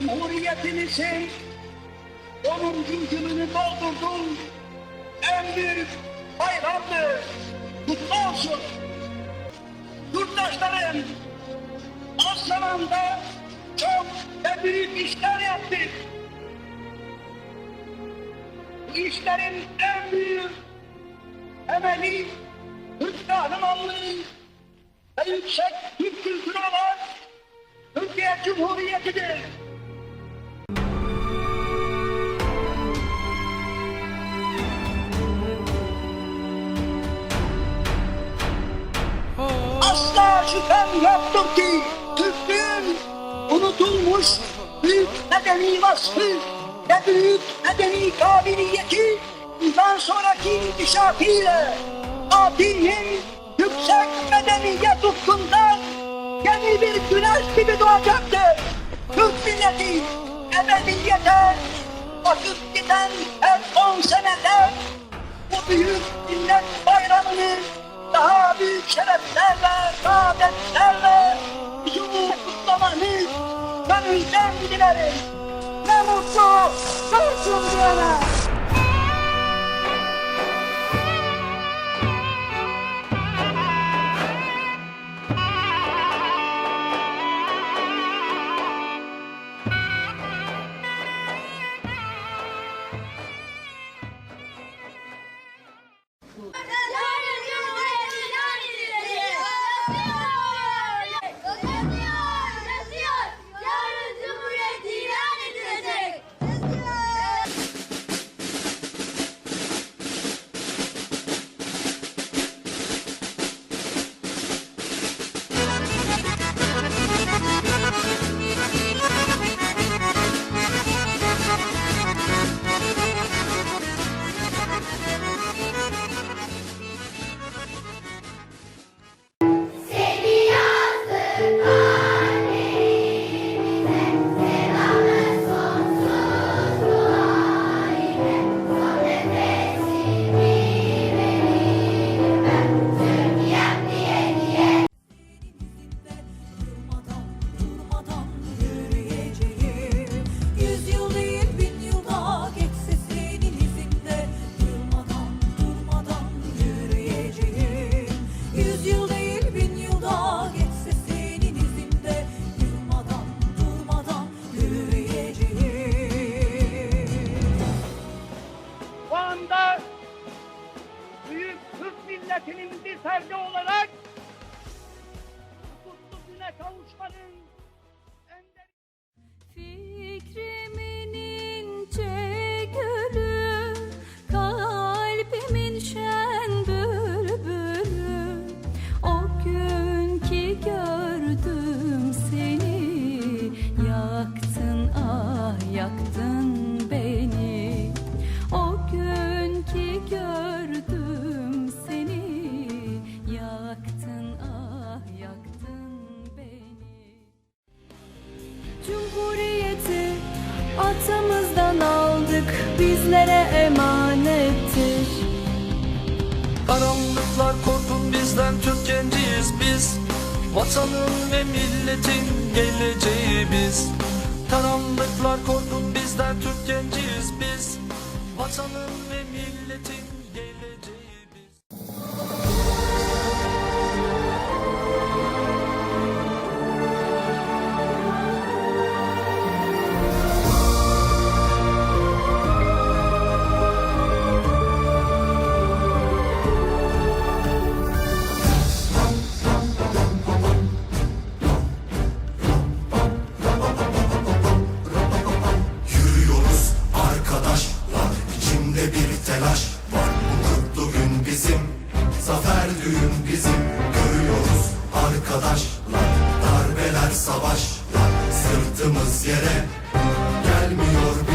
Cumhuriyetimizin 10. yılını doldurdun. En büyük bayramdır. Kutlu olsun. Yurttaşlarım, az zamanda çok ve büyük işler yaptık. Bu işlerin en büyük temeli Türk kahramanlığı ve yüksek Türk kültürü olan Türkiye Cumhuriyeti'dir. Asla şüphem yoktur ki Türklüğün unutulmuş büyük medeni vasfı ve büyük medeni kabiliyeti bundan sonraki inkişafıyla Fatih'in yüksek medeniyet ufkundan yeni bir güneş gibi doğacaktır. Türk milleti ebediyete vakıf giden her on senede bu büyük millet bayramını şereflerle, saadetlerle bizim kutlamanı gönülden dilerim. Ne mutlu, olsun diyene. Yarın Anda büyük Türk milletinin bir ferdi olarak kutlu güne kavuşmanın atamızdan aldık bizlere emanettir. Karanlıklar korkun bizden Türk genciyiz biz. Vatanın ve milletin geleceği biz. Karanlıklar korkun bizden Türk genciyiz biz. Vatanın ve milletin Zafer düğün bizim Görüyoruz arkadaşlar. Darbeler savaşlar Sırtımız yere Gelmiyor